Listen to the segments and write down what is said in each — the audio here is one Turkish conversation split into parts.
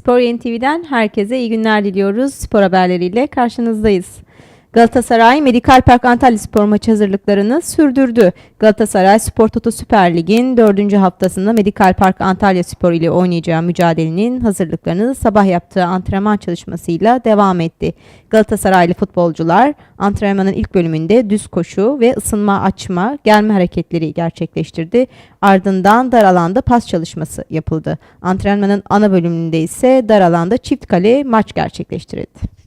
Spor Yeni TV'den herkese iyi günler diliyoruz. Spor haberleriyle karşınızdayız. Galatasaray Medikal Park Antalya Spor maçı hazırlıklarını sürdürdü. Galatasaray Spor Toto Süper Lig'in 4. haftasında Medikal Park Antalya Spor ile oynayacağı mücadelenin hazırlıklarını sabah yaptığı antrenman çalışmasıyla devam etti. Galatasaraylı futbolcular antrenmanın ilk bölümünde düz koşu ve ısınma açma gelme hareketleri gerçekleştirdi. Ardından dar alanda pas çalışması yapıldı. Antrenmanın ana bölümünde ise dar alanda çift kale maç gerçekleştirildi.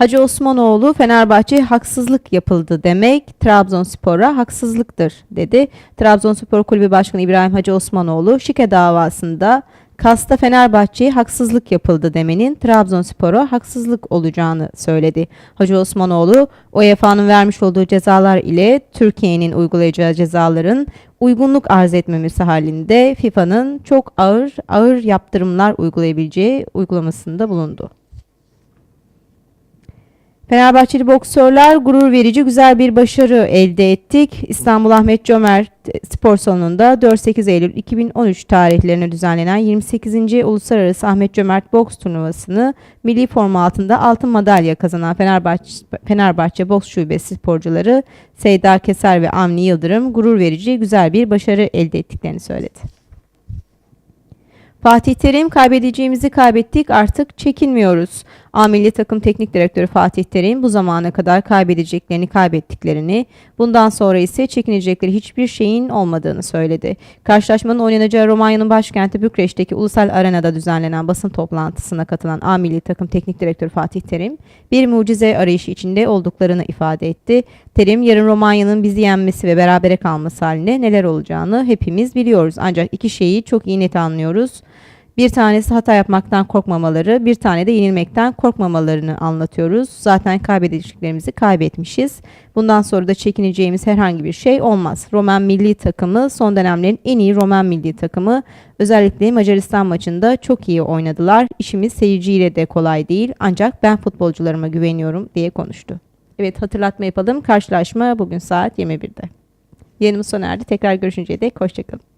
Hacı Osmanoğlu Fenerbahçe haksızlık yapıldı demek Trabzonspor'a haksızlıktır dedi. Trabzonspor Kulübü Başkanı İbrahim Hacı Osmanoğlu şike davasında Kasta Fenerbahçe'ye haksızlık yapıldı demenin Trabzonspor'a haksızlık olacağını söyledi. Hacı Osmanoğlu, UEFA'nın vermiş olduğu cezalar ile Türkiye'nin uygulayacağı cezaların uygunluk arz etmemesi halinde FIFA'nın çok ağır ağır yaptırımlar uygulayabileceği uygulamasında bulundu. Fenerbahçeli boksörler gurur verici güzel bir başarı elde ettik. İstanbul Ahmet Cömert Spor Salonu'nda 4-8 Eylül 2013 tarihlerine düzenlenen 28. Uluslararası Ahmet Cömert Boks Turnuvası'nı milli forma altında altın madalya kazanan Fenerbahçe, Fenerbahçe Boks Şubesi sporcuları Seyda Keser ve Avni Yıldırım gurur verici güzel bir başarı elde ettiklerini söyledi. Fatih Terim kaybedeceğimizi kaybettik artık çekinmiyoruz. A Milli Takım Teknik Direktörü Fatih Terim bu zamana kadar kaybedeceklerini kaybettiklerini, bundan sonra ise çekinecekleri hiçbir şeyin olmadığını söyledi. Karşılaşmanın oynanacağı Romanya'nın başkenti Bükreş'teki Ulusal Arena'da düzenlenen basın toplantısına katılan A Milli Takım Teknik Direktörü Fatih Terim, bir mucize arayışı içinde olduklarını ifade etti. Terim, yarın Romanya'nın bizi yenmesi ve berabere kalması halinde neler olacağını hepimiz biliyoruz. Ancak iki şeyi çok iyi net anlıyoruz. Bir tanesi hata yapmaktan korkmamaları, bir tane de yenilmekten korkmamalarını anlatıyoruz. Zaten kaybedeceklerimizi kaybetmişiz. Bundan sonra da çekineceğimiz herhangi bir şey olmaz. Roman milli takımı son dönemlerin en iyi Roman milli takımı. Özellikle Macaristan maçında çok iyi oynadılar. İşimiz seyirciyle de kolay değil ancak ben futbolcularıma güveniyorum diye konuştu. Evet hatırlatma yapalım. Karşılaşma bugün saat 21'de. Yayınımız sona erdi. Tekrar görüşünceye dek hoşçakalın.